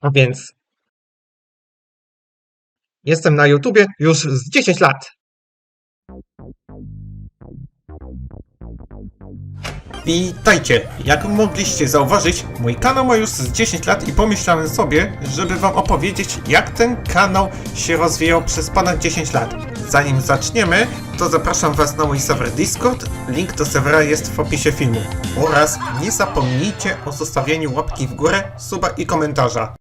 A więc jestem na YouTubie już z 10 lat. Witajcie! Jak mogliście zauważyć, mój kanał ma już z 10 lat i pomyślałem sobie, żeby wam opowiedzieć, jak ten kanał się rozwijał przez ponad 10 lat. Zanim zaczniemy, to zapraszam was na mój serwer Discord, link do serwera jest w opisie filmu. Oraz nie zapomnijcie o zostawieniu łapki w górę, suba i komentarza.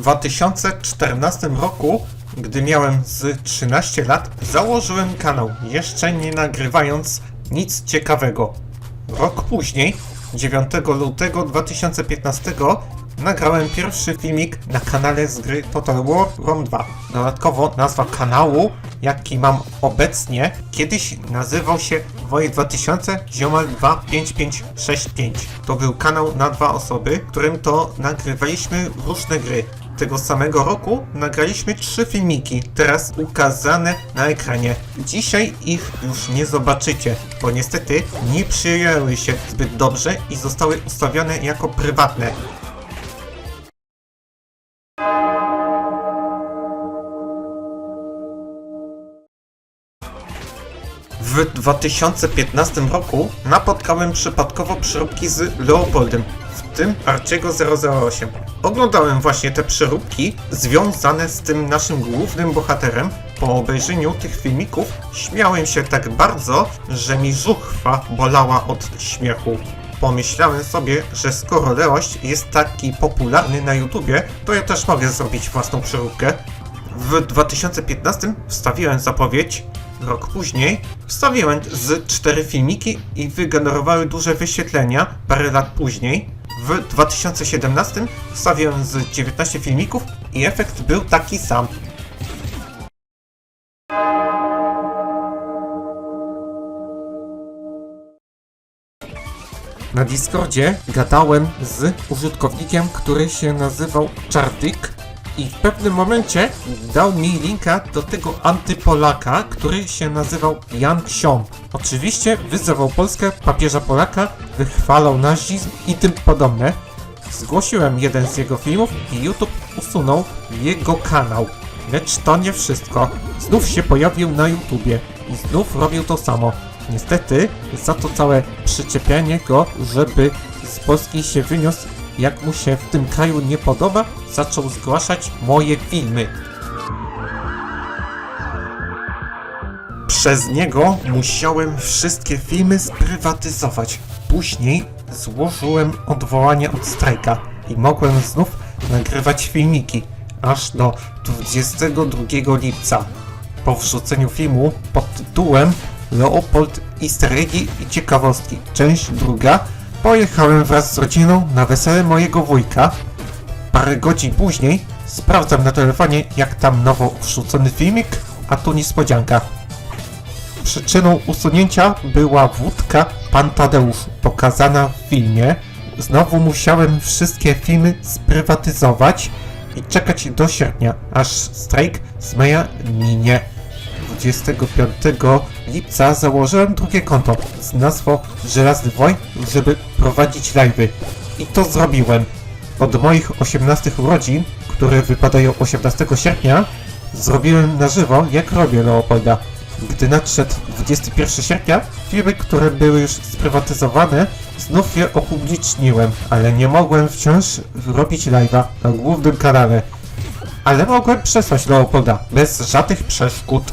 2014 roku, gdy miałem z 13 lat, założyłem kanał, jeszcze nie nagrywając nic ciekawego. Rok później, 9 lutego 2015, nagrałem pierwszy filmik na kanale z gry Total War Rome 2. Dodatkowo nazwa kanału, jaki mam obecnie, kiedyś nazywał się Woje 2000 Ziomal 25565. To był kanał na dwa osoby, którym to nagrywaliśmy różne gry. Tego samego roku nagraliśmy trzy filmiki, teraz ukazane na ekranie. Dzisiaj ich już nie zobaczycie, bo niestety nie przyjęły się zbyt dobrze i zostały ustawione jako prywatne. W 2015 roku napotkałem przypadkowo przyróbki z Leopoldem, tym Arciego 008. Oglądałem właśnie te przyróbki związane z tym naszym głównym bohaterem. Po obejrzeniu tych filmików śmiałem się tak bardzo, że mi żuchwa bolała od śmiechu. Pomyślałem sobie, że skoro Leoś jest taki popularny na YouTubie, to ja też mogę zrobić własną przyróbkę. W 2015 wstawiłem zapowiedź, rok później wstawiłem z cztery filmiki i wygenerowały duże wyświetlenia parę lat później. W 2017 wstawiłem z 19 filmików i efekt był taki sam. Na Discordzie gadałem z użytkownikiem, który się nazywał Czardyk i w pewnym momencie dał mi linka do tego antypolaka, który się nazywał Jan Ksiom. Oczywiście wyzywał Polskę, papieża Polaka, wychwalał nazizm i tym podobne. Zgłosiłem jeden z jego filmów i YouTube usunął jego kanał. Lecz to nie wszystko. Znów się pojawił na YouTubie i znów robił to samo. Niestety, za to całe przyczepianie go, żeby z Polski się wyniósł, jak mu się w tym kraju nie podoba, zaczął zgłaszać moje filmy. Przez niego musiałem wszystkie filmy sprywatyzować. Później złożyłem odwołanie od strajka i mogłem znów nagrywać filmiki, aż do 22 lipca. Po wrzuceniu filmu pod tytułem Leopold Easter eggi i ciekawostki, część druga, pojechałem wraz z rodziną na wesele mojego wujka. Parę godzin później sprawdzam na telefonie, jak tam nowo wrzucony filmik, a tu niespodzianka. Przyczyną usunięcia była wódka Pan Tadeusz, pokazana w filmie. Znowu musiałem wszystkie filmy sprywatyzować i czekać do sierpnia, aż strajk z maja minie. 25 lipca założyłem drugie konto z nazwą Żelazny Woj, żeby prowadzić live'y. I to zrobiłem. Od moich 18 urodzin, które wypadają 18 sierpnia, zrobiłem na żywo, jak robię Leopolda. Gdy nadszedł 21 sierpnia, filmy, które były już sprywatyzowane, znów je opubliczniłem, ale nie mogłem wciąż robić live'a na głównym kanale. Ale mogłem przesłać Leopolda bez żadnych przeszkód.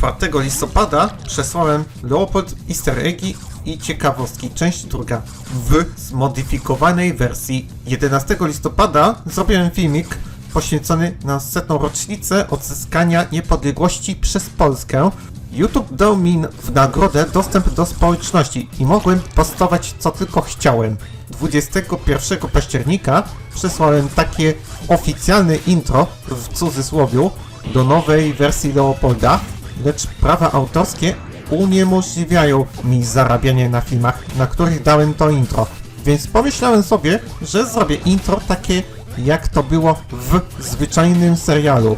4 listopada przesłałem Leopold Easter eggi i ciekawostki, część druga, w zmodyfikowanej wersji. 11 listopada zrobiłem filmik poświęcony na setną rocznicę odzyskania niepodległości przez Polskę. YouTube dał mi w nagrodę dostęp do społeczności i mogłem postować co tylko chciałem. 21 października przesłałem takie oficjalne intro w cudzysłowiu do nowej wersji Leopolda, lecz prawa autorskie uniemożliwiają mi zarabianie na filmach, na których dałem to intro. Więc pomyślałem sobie, że zrobię intro takie jak to było w zwyczajnym serialu.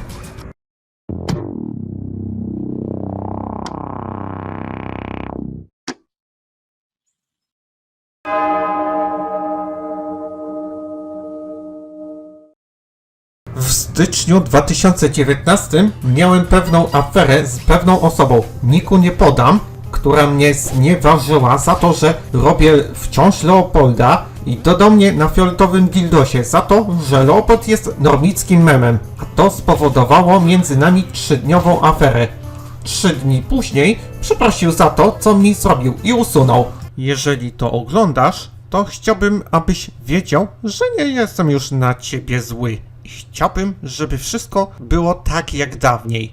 Styczniu 2019 miałem pewną aferę z pewną osobą. Niku nie podam, która mnie znieważyła za to, że robię wciąż Leopolda i dodał mnie na fioletowym dildosie za to, że Leopold jest normickim memem. A to spowodowało między nami trzydniową aferę. Trzy dni później przeprosił za to, co mi zrobił i usunął. Jeżeli to oglądasz, to chciałbym, abyś wiedział, że nie jestem już na ciebie zły. Chciałbym, żeby wszystko było tak jak dawniej.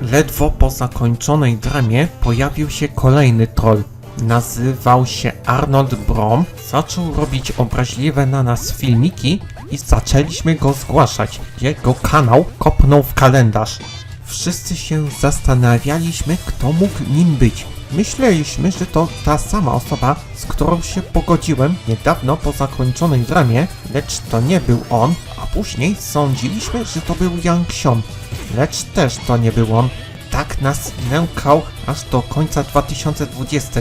Ledwo po zakończonej dramie pojawił się kolejny troll. Nazywał się Arnold Brom, zaczął robić obraźliwe na nas filmiki i zaczęliśmy go zgłaszać. Jego kanał kopnął w kalendarz. Wszyscy się zastanawialiśmy, kto mógł nim być. Myśleliśmy, że to ta sama osoba, z którą się pogodziłem niedawno po zakończonej dramie, lecz to nie był on, a później sądziliśmy, że to był Yang Xion, lecz też to nie był on. Tak nas nękał aż do końca 2020.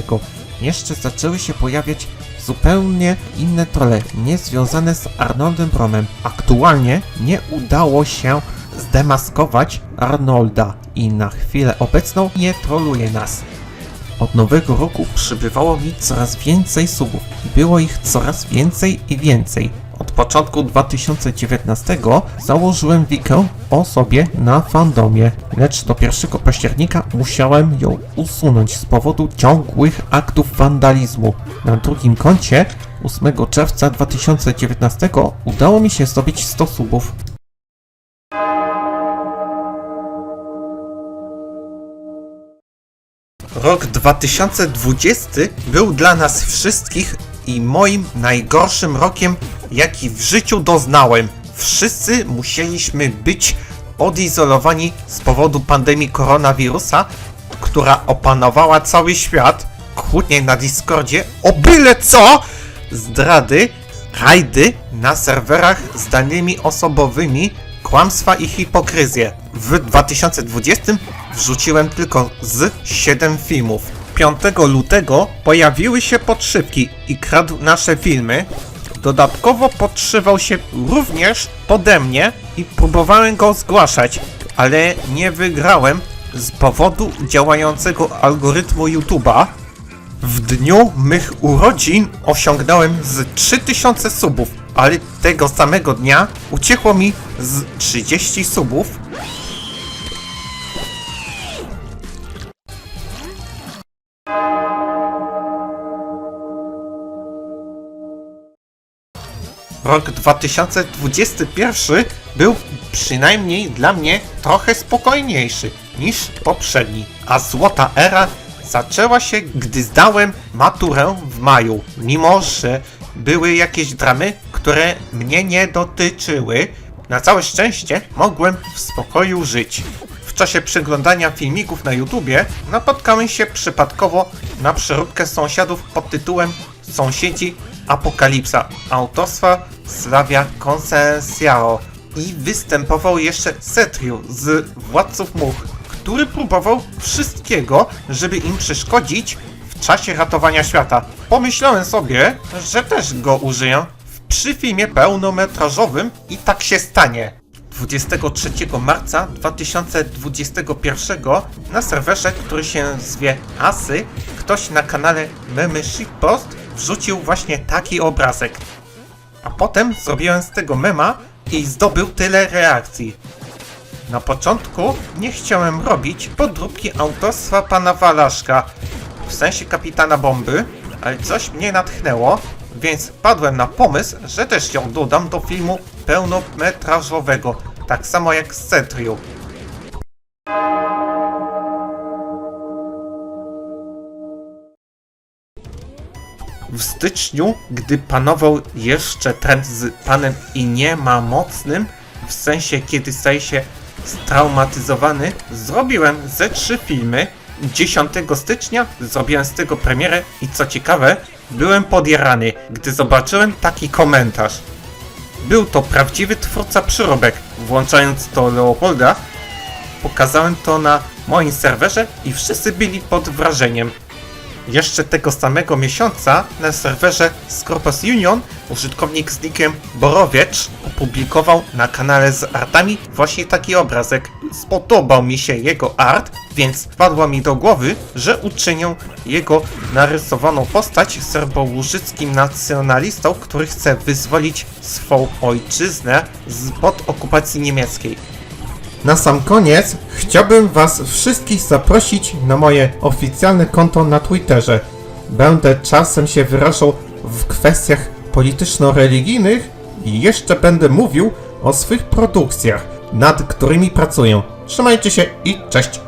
Jeszcze zaczęły się pojawiać zupełnie inne trole, niezwiązane z Arnoldem Bromem. Aktualnie nie udało się zdemaskować Arnolda i na chwilę obecną nie troluje nas. Od nowego roku przybywało mi coraz więcej subów i było ich coraz więcej i więcej. Od początku 2019 założyłem wikę o sobie na fandomie, lecz do 1 października musiałem ją usunąć z powodu ciągłych aktów wandalizmu. Na drugim koncie 8 czerwca 2019 udało mi się zdobyć 100 subów. Rok 2020 był dla nas wszystkich i moim najgorszym rokiem, jaki w życiu doznałem. Wszyscy musieliśmy być odizolowani z powodu pandemii koronawirusa, która opanowała cały świat. Kłótnie na Discordzie o byle co! Zdrady, rajdy na serwerach z danymi osobowymi, kłamstwa i hipokryzję. W 2020 wrzuciłem tylko z 7 filmów. 5 lutego pojawiły się podszywki i kradł nasze filmy. Dodatkowo podszywał się również pode mnie i próbowałem go zgłaszać, ale nie wygrałem z powodu działającego algorytmu YouTube'a. W dniu mych urodzin osiągnąłem z 3000 subów, ale tego samego dnia uciekło mi z 30 subów. Rok 2021 był przynajmniej dla mnie trochę spokojniejszy niż poprzedni, a złota era zaczęła się, gdy zdałem maturę w maju. Mimo, że były jakieś dramy, które mnie nie dotyczyły, na całe szczęście mogłem w spokoju żyć. W czasie przeglądania filmików na YouTubie napotkałem się przypadkowo na przeróbkę sąsiadów pod tytułem Sąsiedzi Apokalipsa autorstwa Slavia Consensiao i występował jeszcze Cetriu z Władców Much, który próbował wszystkiego, żeby im przeszkodzić w czasie ratowania świata. Pomyślałem sobie, że też go użyję przy filmie pełnometrażowym i tak się stanie. 23 marca 2021 na serwerze, który się zwie Asy, ktoś na kanale Memy Shitpost wrzucił właśnie taki obrazek. A potem zrobiłem z tego mema i zdobył tyle reakcji. Na początku nie chciałem robić podróbki autorstwa pana Walaszka, w sensie kapitana bomby, ale coś mnie natchnęło, więc padłem na pomysł, że też ją dodam do filmu pełnometrażowego, tak samo jak z Cetriu. W styczniu, gdy panował jeszcze trend z panem i nie ma mocnym, w sensie kiedy staje się straumatyzowany, zrobiłem ze trzy filmy. 10 stycznia zrobiłem z tego premierę i co ciekawe, byłem podjarany, gdy zobaczyłem taki komentarz. Był to prawdziwy twórca przyróbek. Włączając to Leopolda, pokazałem to na moim serwerze i wszyscy byli pod wrażeniem. Jeszcze tego samego miesiąca na serwerze Scorpus Union użytkownik z nickiem Borowiecz opublikował na kanale z artami właśnie taki obrazek. Spodobał mi się jego art, więc wpadło mi do głowy, że uczynię jego narysowaną postać serbołużyckim nacjonalistą, który chce wyzwolić swą ojczyznę spod okupacji niemieckiej. Na sam koniec chciałbym Was wszystkich zaprosić na moje oficjalne konto na Twitterze. Będę czasem się wyrażał w kwestiach polityczno-religijnych i jeszcze będę mówił o swych produkcjach, nad którymi pracuję. Trzymajcie się i cześć!